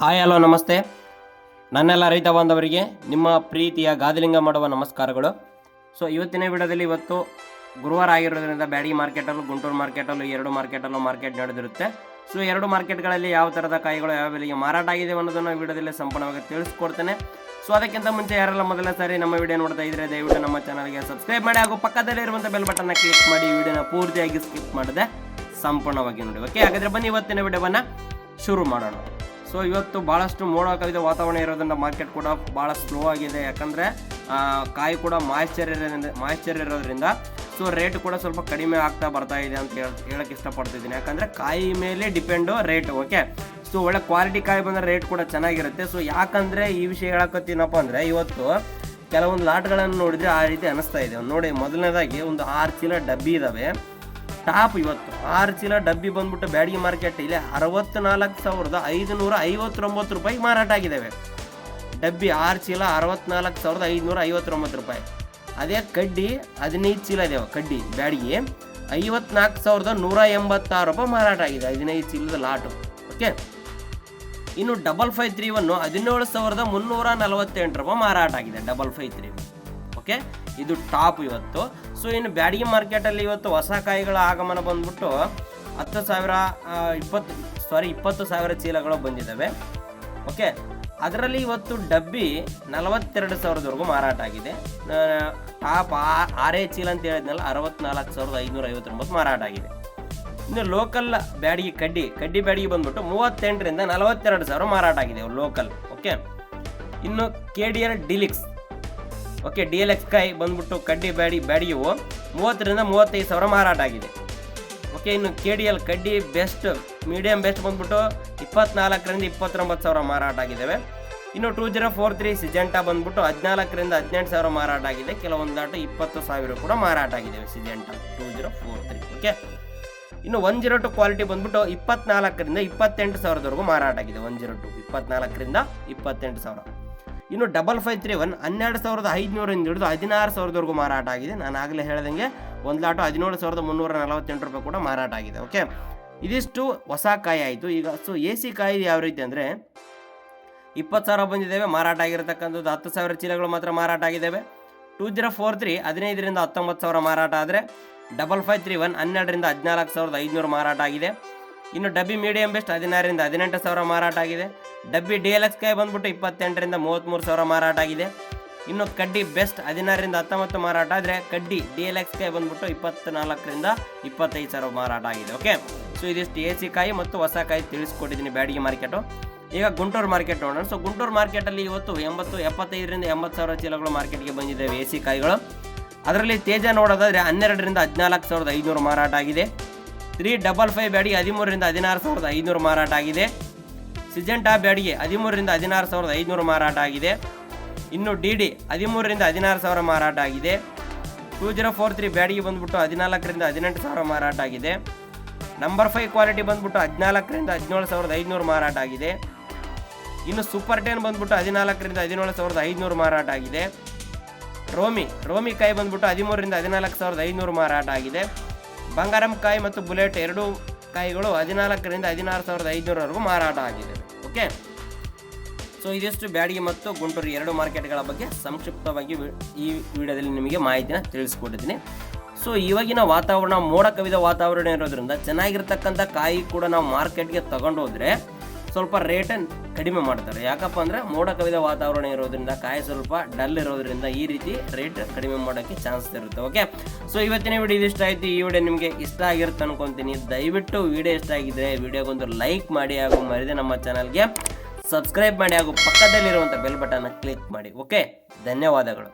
Hi, hello, ನಮಸ್ತೆ. ನನ್ನೆಲ್ಲ ರೈತ ಬಾಂಧವರಿಗೆ ನಿಮ್ಮ ಪ್ರೀತಿಯ ಗಾದಲಿಂಗ ಮಾಡುವ ನಮಸ್ಕಾರಗಳು. ಸೊ ಇವತ್ತಿನ ವಿಡಿಯೋದಲ್ಲಿ ಇವತ್ತು ಗುರುವಾರ ಆಗಿರೋದ್ರಿಂದ ಬ್ಯಾಡಗಿ ಮಾರ್ಕೆಟಲ್ಲೂ, ಗುಂಟೂರು ಮಾರ್ಕೆಟಲ್ಲೂ ಎರಡು ಮಾರ್ಕೆಟಲ್ಲೂ ಮಾರ್ಕೆಟ್ ನಡೆದಿರುತ್ತೆ. ಸೊ ಎರಡು ಮಾರ್ಕೆಟ್ಗಳಲ್ಲಿ ಯಾವ ಥರದ ಕಾಯಿಗಳು, ಯಾವ ಬೆಲೆಗೆ ಮಾರಾಟ ಆಗಿದೆ ಅನ್ನೋದನ್ನು ವಿಡಿಯೋದಲ್ಲಿ ಸಂಪೂರ್ಣವಾಗಿ ತಿಳಿಸ್ಕೊಡ್ತೇನೆ. ಸೊ ಅದಕ್ಕಿಂತ ಮುಂಚೆ ಯಾರೆಲ್ಲ ಮೊದಲ ಸಾರಿ ನಮ್ಮ ವಿಡಿಯೋ ನೋಡ್ತಾ ಇದ್ರೆ ದಯವಿಟ್ಟು ನಮ್ಮ ಚಾನಲ್ಗೆ ಸಬ್ಸ್ಕ್ರೈಬ್ ಮಾಡಿ ಹಾಗೂ ಪಕ್ಕದಲ್ಲಿ ಇರುವಂಥ ಬೆಲ್ ಬಟನ್ನ ಕ್ಲಿಕ್ ಮಾಡಿ ವಿಡಿಯೋನ ಪೂರ್ತಿಯಾಗಿ ಸ್ಕಿಪ್ ಮಾಡದೆ ಸಂಪೂರ್ಣವಾಗಿ ನೋಡಿ. ಓಕೆ ಹಾಗಾದರೆ ಬನ್ನಿ ಇವತ್ತಿನ ವಿಡಿಯೋವನ್ನು ಶುರು ಮಾಡೋಣ. ಸೊ ಇವತ್ತು ಭಾಳಷ್ಟು ಮೋಡ ಕವಿದ ವಾತಾವರಣ ಇರೋದ್ರಿಂದ ಮಾರ್ಕೆಟ್ ಕೂಡ ಭಾಳ ಸ್ಲೋ ಆಗಿದೆ. ಯಾಕಂದರೆ ಕಾಯಿ ಕೂಡ ಮಾಯಶ್ಚರ್ ಇರೋದ್ರಿಂದ ಮಾಯಶ್ಚರ್ ಇರೋದ್ರಿಂದ ಸೊ ರೇಟ್ ಕೂಡ ಸ್ವಲ್ಪ ಕಡಿಮೆ ಆಗ್ತಾ ಬರ್ತಾ ಇದೆ ಅಂತ ಹೇಳ ಹೇಳಕ್ಕೆ ಇಷ್ಟಪಡ್ತಿದ್ದೀನಿ. ಯಾಕಂದರೆ ಕಾಯಿ ಮೇಲೆ ಡಿಪೆಂಡು ರೇಟ್ ಓಕೆ ಸೊ ಒಳ್ಳೆ ಕ್ವಾಲಿಟಿ ಕಾಯಿ ಬಂದರೆ ರೇಟ್ ಕೂಡ ಚೆನ್ನಾಗಿರುತ್ತೆ. ಸೊ ಯಾಕಂದರೆ ಈ ವಿಷಯ ಹೇಳಕತ್ತೀನಪ್ಪ ಅಂದರೆ, ಇವತ್ತು ಕೆಲವೊಂದು ಲಾಟ್ಗಳನ್ನು ನೋಡಿದರೆ ಆ ರೀತಿ ಅನಿಸ್ತಾ ಇದೆ. ನೋಡಿ, ಮೊದಲನೇದಾಗಿ ಒಂದು ಆರು ಚೀಲ ಡಬ್ಬಿ ಇದ್ದಾವೆ ಟಾಪ್ ಇವತ್ತು. ಆರು ಚೀಲ ಡಬ್ಬಿ ಬಂದ್ಬಿಟ್ಟು ಬ್ಯಾಡಗಿ ಮಾರ್ಕೆಟ್ ಇಲ್ಲಿ ಅರವತ್ನಾಲ್ಕು ಸಾವಿರದ ಐದುನೂರ ಐವತ್ತೊಂಬತ್ತು ರೂಪಾಯಿ ಮಾರಾಟ ಆಗಿದ್ದಾವೆ. ಡಬ್ಬಿ ಆರು ಚೀಲ ಅರವತ್ನಾಲ್ಕು ಸಾವಿರದ ಐದುನೂರ ಐವತ್ತೊಂಬತ್ತು ರೂಪಾಯಿ. ಅದೇ ಕಡ್ಡಿ ಹದಿನೈದು ಚೀಲ ಇದಾವೆ, ಕಡ್ಡಿ, ಬ್ಯಾಡಗಿ. ಐವತ್ನಾಲ್ಕು ಸಾವಿರದ ನೂರ ಎಂಬತ್ತಾರು ರೂಪಾಯಿ ಮಾರಾಟ ಆಗಿದೆ, ಹದಿನೈದು ಚೀಲದ ಲಾಟು ಓಕೆ ಇನ್ನು ಡಬಲ್ ಫೈವ್ ತ್ರೀ ಒನ್ನು ಹದಿನೇಳು ಸಾವಿರದ ಮುನ್ನೂರ ನಲವತ್ತೆಂಟು ರೂಪಾಯಿ ಮಾರಾಟ ಆಗಿದೆ ಡಬಲ್ ಫೈವ್ ತ್ರೀ ಓಕೆ ಇದು ಟಾಪ್ ಇವತ್ತು. ಸೊ, ಇನ್ನು ಬ್ಯಾಡಗಿ ಮಾರ್ಕೆಟಲ್ಲಿ ಇವತ್ತು ಹೊಸ ಕಾಯಿಗಳ ಆಗಮನ ಬಂದ್ಬಿಟ್ಟು ಹತ್ತು ಸಾವಿರ ಇಪ್ಪತ್ತು ಸಾರಿ ಇಪ್ಪತ್ತು ಸಾವಿರ ಚೀಲಗಳು ಬಂದಿದ್ದಾವೆ. ಓಕೆ ಅದರಲ್ಲಿ ಇವತ್ತು ಡಬ್ಬಿ ನಲವತ್ತೆರಡು ಸಾವಿರದವರೆಗೂ ಮಾರಾಟ ಆಗಿದೆ. ಟಾಪ್ ಆರೇ ಚೀಲ ಅಂತ ಹೇಳಿದ್ನಲ್ಲ, ಅರವತ್ನಾಲ್ಕು ಸಾವಿರದ ಐನೂರ ಐವತ್ತೊಂಬತ್ತು ಮಾರಾಟ ಆಗಿದೆ. ಇನ್ನು ಲೋಕಲ್ ಬ್ಯಾಡಿಗೆ ಕಡ್ಡಿ ಕಡ್ಡಿ ಬ್ಯಾಡಿಗೆ ಬಂದ್ಬಿಟ್ಟು ಮೂವತ್ತೆಂಟರಿಂದ ನಲವತ್ತೆರಡು ಸಾವಿರ ಮಾರಾಟ ಆಗಿದೆ ಲೋಕಲ್ ಓಕೆ ಇನ್ನು K D L deluxe okay D L X ಕೈ ಬಂದ್ಬಿಟ್ಟು ಕಡ್ಡಿ ಬ್ಯಾಡಿ ಬ್ಯಾಡಿಯು ಮೂವತ್ತರಿಂದ ಮೂವತ್ತೈದು ಸಾವಿರ ಮಾರಾಟ ಆಗಿದೆ. ಓಕೆ, ಇನ್ನು ಕೆ ಡಿ ಎಲ್ ಕಡ್ಡಿ ಬೆಸ್ಟ್ ಮೀಡಿಯಂ ಬೆಸ್ಟ್ ಬಂದ್ಬಿಟ್ಟು ಇಪ್ಪತ್ನಾಲ್ಕರಿಂದ ಇಪ್ಪತ್ತೊಂಬತ್ತು ಸಾವಿರ ಮಾರಾಟ ಆಗಿದ್ದಾವೆ ಇನ್ನು two zero four three Syngenta ಬಂದ್ಬಿಟ್ಟು ಹದಿನಾಲ್ಕರಿಂದ ಹದಿನೆಂಟು ಸಾವಿರ ಮಾರಾಟ ಆಗಿದೆ. ಕೆಲವೊಂದು ಆಟ ಇಪ್ಪತ್ತು ಸಾವಿರ ಕೂಡ ಮಾರಾಟ ಆಗಿದ್ದಾವೆ Syngenta two zero four three okay? ಇನ್ನು ಒನ್ ಜೀರೋ ಟು ಕ್ವಾಲಿಟಿ ಬಂದ್ಬಿಟ್ಟು ಇಪ್ಪತ್ನಾಲ್ಕರಿಂದ ಇಪ್ಪತ್ತೆಂಟು ಸಾವಿರದವರೆಗೂ ಮಾರಾಟ ಆಗಿದೆ. ಒನ್ ಜೀರೋ ಟು ಇಪ್ಪತ್ನಾಲ್ಕರಿಂದ ಇಪ್ಪತ್ತೆಂಟು ಸಾವಿರ. ಇನ್ನು ಡಬಲ್ ಫೈವ್ ತ್ರೀ ಒನ್ ಹನ್ನೆರಡು ಸಾವಿರದ ಐದುನೂರಿಂದ ಹಿಡಿದು ಹದಿನಾರು ಸಾವಿರದವರೆಗೂ ಮಾರಾಟ ಆಗಿದೆ. ನಾನು ಆಗಲೇ ಹೇಳ್ದಂಗೆ ಒಂದು ಲಾಟು ಹದಿನೇಳು ಸಾವಿರದ ಮುನ್ನೂರ ನಲವತ್ತೆಂಟು ರೂಪಾಯಿ ಕೂಡ ಮಾರಾಟ ಆಗಿದೆ ಓಕೆ ಇದಿಷ್ಟು ಹೊಸ ಕಾಯಿ ಆಯಿತು. ಈಗ ಸೊ, ಎ ಸಿ ಕಾಯಿ ಯಾವ ರೀತಿ ಅಂದರೆ ಇಪ್ಪತ್ತು ಸಾವಿರ ಬಂದಿದ್ದೇವೆ, ಮಾರಾಟ ಆಗಿರತಕ್ಕಂಥದ್ದು ಹತ್ತು ಸಾವಿರ ಚೀಲಗಳು ಮಾತ್ರ ಮಾರಾಟ ಆಗಿದ್ದಾವೆ. ಟೂ ಜೀರೋ ಫೋರ್ ತ್ರೀ ಹದಿನೈದರಿಂದ ಹತ್ತೊಂಬತ್ತು ಸಾವಿರ ಮಾರಾಟ ಆದರೆ ಡಬಲ್ ಫೈವ್ ತ್ರೀ ಒನ್ ಹನ್ನೆರಡರಿಂದ ಹದಿನಾಲ್ಕು ಸಾವಿರದ ಐದುನೂರು ಮಾರಾಟ ಆಗಿದೆ. ಇನ್ನು ಡಬ್ಬಿ ಮೀಡಿಯಂ ಬೆಸ್ಟ್ ಹದಿನಾರರಿಂದ ಹದಿನೆಂಟು ಸಾವಿರ ಮಾರಾಟ ಆಗಿದೆ. ಡಬ್ಬಿ ಡಿ ಎಲ್ ಎಕ್ಸ್ ಕೈ ಬಂದ್ಬಿಟ್ಟು ಇಪ್ಪತ್ತೆಂಟರಿಂದ ಮೂವತ್ತ್ಮೂರು ಸಾವಿರ ಮಾರಾಟ ಆಗಿದೆ. ಇನ್ನು ಕಡ್ಡಿ ಬೆಸ್ಟ್ ಹದಿನಾರರಿಂದ ಹತ್ತೊಂಬತ್ತು ಮಾರಾಟ ಆದರೆ ಕಡ್ಡಿ ಡಿ ಎಲ್ ಎಕ್ಸ್ ಕೈ ಬಂದ್ಬಿಟ್ಟು ಇಪ್ಪತ್ನಾಲ್ಕರಿಂದ ಇಪ್ಪತ್ತೈದು ಸಾವಿರ ಮಾರಾಟ ಆಗಿದೆ ಓಕೆ ಸೊ ಇದಿಷ್ಟು ಎ ಸಿ ಕಾಯಿ ಮತ್ತು ಹೊಸ ಕಾಯಿ ತಿಳಿಸ್ಕೊಟ್ಟಿದ್ದೀನಿ ಬ್ಯಾಡಿಗೆ ಮಾರ್ಕೆಟು ಈಗ ಗುಂಟೂರು ಮಾರ್ಕೆಟ್ ನೋಡೋಣ. ಸೊ ಗುಂಟೂರು ಮಾರ್ಕೆಟಲ್ಲಿ ಇವತ್ತು ಎಂಬತ್ತು, ಎಪ್ಪತ್ತೈದರಿಂದ ಎಂಬತ್ತು ಸಾವಿರ ಚೀಲಗಳು ಮಾರ್ಕೆಟ್ಗೆ ಬಂದಿದ್ದಾವೆ ಎ ಸಿ ಕಾಯಿಗಳು. ಅದರಲ್ಲಿ ತೇಜ ನೋಡೋದಾದರೆ ಹನ್ನೆರಡರಿಂದ ಹದಿನಾಲ್ಕು ಸಾವಿರದ ಐನೂರು ಮಾರಾಟ ಆಗಿದೆ. ತ್ರೀ ಡಬಲ್ ಫೈವ್ ಬ್ಯಾಡಿಗೆ ಹದಿಮೂರರಿಂದ ಹದಿನಾರು ಸಾವಿರದ ಐನೂರು ಮಾರಾಟ ಆಗಿದೆ. ಸಿಜೆಂಟಾ ಬ್ಯಾಡಿಗೆ ಹದಿಮೂರರಿಂದ ಹದಿನಾರು ಸಾವಿರದ ಐನೂರು ಮಾರಾಟ ಆಗಿದೆ. ಇನ್ನು ಡಿ ಡಿ ಹದಿಮೂರರಿಂದ ಹದಿನಾರು ಸಾವಿರ ಮಾರಾಟ ಆಗಿದೆ. Two zero four three Byadagi ಬಂದ್ಬಿಟ್ಟು ಹದಿನಾಲ್ಕರಿಂದ ಹದಿನೆಂಟು ಸಾವಿರ ಮಾರಾಟ ಆಗಿದೆ. ನಂಬರ್ ಫೈವ್ ಕ್ವಾಲಿಟಿ ಬಂದ್ಬಿಟ್ಟು ಹದಿನಾಲ್ಕರಿಂದ ಹದಿನೇಳು ಸಾವಿರದ ಐನೂರು ಮಾರಾಟ ಆಗಿದೆ. ಇನ್ನು ಸೂಪರ್ ಟೆನ್ ಬಂದ್ಬಿಟ್ಟು ಹದಿನಾಲ್ಕರಿಂದ ಹದಿನೇಳು ಸಾವಿರದ ಐನೂರು ಮಾರಾಟ ಆಗಿದೆ. ರೋಮಿ ರೋಮಿ ಕಾಯಿ ಬಂದ್ಬಿಟ್ಟು ಹದಿಮೂರರಿಂದ ಹದಿನಾಲ್ಕು ಸಾವಿರದ ಐನೂರು ಮಾರಾಟ ಆಗಿದೆ. ಬಂಗಾರಂ ಕಾಯಿ ಮತ್ತು ಬುಲೆಟ್ ಎರಡೂ ಕಾಯಿಗಳು ಹದಿನಾಲ್ಕರಿಂದ ಹದಿನಾರು ಸಾವಿರದ ಐದುನೂರವರೆಗೂ ಮಾರಾಟ ಆಗಿದೆ. ಓಕೆ ಸೊ ಇದಿಷ್ಟು ಬ್ಯಾಡಗಿ ಮತ್ತು ಗುಂಟೂರು ಎರಡು ಮಾರ್ಕೆಟ್ಗಳ ಬಗ್ಗೆ ಸಂಕ್ಷಿಪ್ತವಾಗಿ ಈ ವಿಡಿಯೋದಲ್ಲಿ ನಿಮಗೆ ಮಾಹಿತಿನ ತಿಳಿಸ್ಕೊಟ್ಟಿದ್ದೀನಿ. ಸೊ ಇವಾಗಿನ ವಾತಾವರಣ, ಮೋಡ ಕವಿದ ವಾತಾವರಣ ಇರೋದ್ರಿಂದ ಚೆನ್ನಾಗಿರ್ತಕ್ಕಂಥ ಕಾಯಿ ಕೂಡ ನಾವು ಮಾರ್ಕೆಟ್ಗೆ ತಗೊಂಡು ಸ್ವಲ್ಪ ರೇಟನ್ನು ಕಡಿಮೆ ಮಾಡ್ತಾರೆ. ಯಾಕಪ್ಪ ಅಂದರೆ ಮೋಡ ಕವಿದ ವಾತಾವರಣ ಇರೋದ್ರಿಂದ, ಕಾಯಿ ಸ್ವಲ್ಪ ಡಲ್ ಇರೋದ್ರಿಂದ ಈ ರೀತಿ ರೇಟ್ ಕಡಿಮೆ ಮಾಡೋಕ್ಕೆ ಚಾನ್ಸ್ ಇರುತ್ತೆ ಓಕೆ ಸೊ ಇವತ್ತಿನ ವಿಡಿಯೋ ಇಷ್ಟ ಆಯಿತು. ಈ ವಿಡಿಯೋ ನಿಮಗೆ ಇಷ್ಟ ಆಗಿರುತ್ತೆ ಅನ್ಕೊತೀನಿ. ದಯವಿಟ್ಟು ವಿಡಿಯೋ ಇಷ್ಟ ಆಗಿದ್ರೆ ವಿಡಿಯೋಗೊಂದು ಲೈಕ್ ಮಾಡಿ ಹಾಗೂ ಮರಿದೆ ನಮ್ಮ ಚಾನಲ್ಗೆ ಸಬ್ಸ್ಕ್ರೈಬ್ ಮಾಡಿ ಹಾಗೂ ಪಕ್ಕದಲ್ಲಿರುವಂಥ ಬೆಲ್ ಬಟನ್ನ ಕ್ಲಿಕ್ ಮಾಡಿ ಓಕೆ ಧನ್ಯವಾದಗಳು.